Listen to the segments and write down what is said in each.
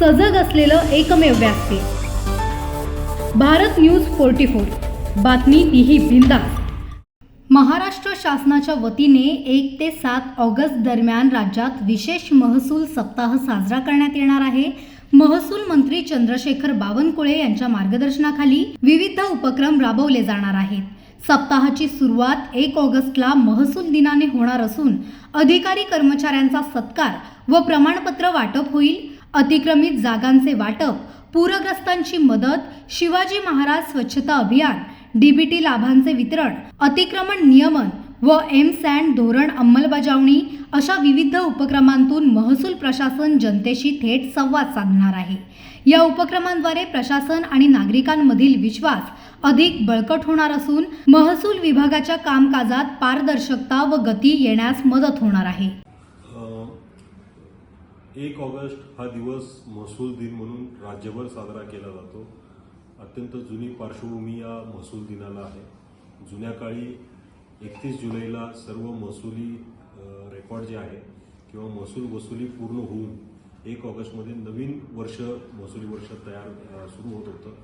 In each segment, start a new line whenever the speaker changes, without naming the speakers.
सजग असलेलं एकमेव व्यासपीठ भारत न्यूज फोर्टी फोर. बातमी तीही बिंदा महाराष्ट्र शासनाच्या वतीने एक ते सात ऑगस्ट दरम्यान राज्यात विशेष महसूल सप्ताह साजरा करण्यात येणार आहे. महसूल मंत्री चंद्रशेखर बावनकुळे यांच्या मार्गदर्शनाखाली विविध उपक्रम राबवले जाणार आहेत. सप्ताहाची सुरुवात एक ऑगस्टला महसूल दिनाने होणार असून अधिकारी कर्मचाऱ्यांचा सत्कार व प्रमाणपत्र वाटप होईल. अतिक्रमित जागांचे वाटप पूरग्रस्तांची मदत शिवाजी महाराज स्वच्छता अभियान डीबीटी लाभांचे वितरण अतिक्रमण नियमन व एम सँड धोरण अंमलबजावणी अशा विविध उपक्रमांतून महसूल प्रशासन जनतेशी थेट संवाद साधणार आहे. या उपक्रमांद्वारे प्रशासन आणि नागरिकांमधील विश्वास अधिक बळकट होणार असून महसूल विभागाच्या कामकाजात पारदर्शकता व गती येण्यास मदत होणार आहे.
एक ऑगस्ट हा दिवस महसूल दिन म्हणून राज्यभर साजरा केला जातो. अत्यंत जुनी पार्श्वभूमी या महसूल दिनाला आहे. जुन्या काळी एकतीस जुलैला सर्व महसुली रेकॉर्ड जे आहे किंवा महसूल वसुली पूर्ण होऊन एक ऑगस्टमध्ये नवीन वर्ष महसुली वर्ष तयार सुरू होत होतं.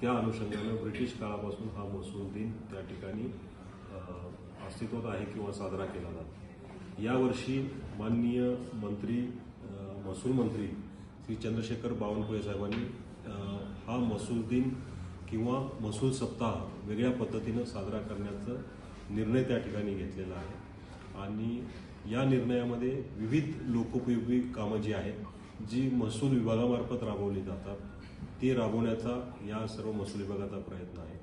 त्या अनुषंगानं ब्रिटिश काळापासून हा महसूल दिन त्या ठिकाणी अस्तित्वात आहे किंवा साजरा केला जातो. यावर्षी माननीय मंत्री महसूल मंत्री श्री चंद्रशेखर बावनकुळे साहेबांनी हा महसूल दिन किंवा महसूल सप्ताह वेगळ्या पद्धतीनं साजरा करण्याचा निर्णय त्या ठिकाणी घेतलेला आहे. आणि या निर्णयामध्ये विविध लोकोपयोगी कामं जी आहेत जी महसूल विभागामार्फत राबवली जातात ती राबवण्याचा या सर्व महसूल विभागाचा प्रयत्न आहे.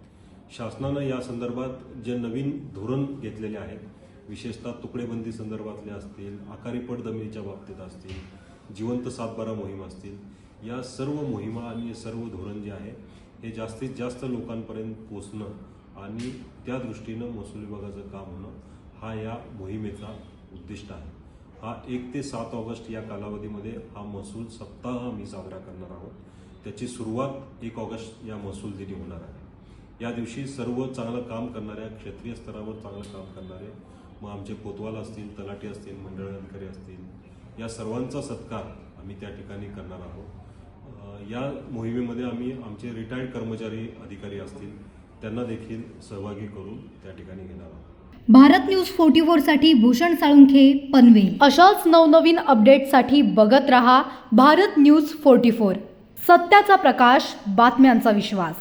शासनानं या संदर्भात जे नवीन धोरण घेतलेले आहेत विशेषतः तुकडेबंदी संदर्भातले असतील आकारीपट जमिनीच्या बाबतीत असतील जिवंत सातबारा मोहीम असतील. या सर्व मोहिमा आणि सर्व धोरण जे आहे हे जास्तीत जास्त लोकांपर्यंत पोचणं आणि त्या दृष्टीनं महसूल विभागाचं काम होणं हा या मोहिमेचा उद्दिष्ट आहे. हा एक ते सात ऑगस्ट या कालावधीमध्ये हा महसूल सप्ताह आम्ही साजरा करणार आहोत. त्याची सुरुवात एक ऑगस्ट या महसूल दिनी होणार आहे. या दिवशी सर्व चांगलं काम करणाऱ्या क्षेत्रीय स्तरावर चांगलं काम करणारे मग आमचे कोतवाल असतील तलाठी असतील मंडळ अधिकारी असतील या सर्वांचा सत्कार आम्ही त्या ठिकाणी करणार आहोत. या मोहिमेमध्ये आम्ही आमचे रिटायर्ड कर्मचारी अधिकारी असतील त्यांना देखील सहभागी करून त्या ठिकाणी घेणार आहोत.
भारत न्यूज फोर्टी साठी भूषण साळुंखे पनवेल. अशाच नवनवीन अपडेटसाठी बघत रहा भारत न्यूज फोर्टी फोर सत्याचा प्रकाश बातम्यांचा विश्वास.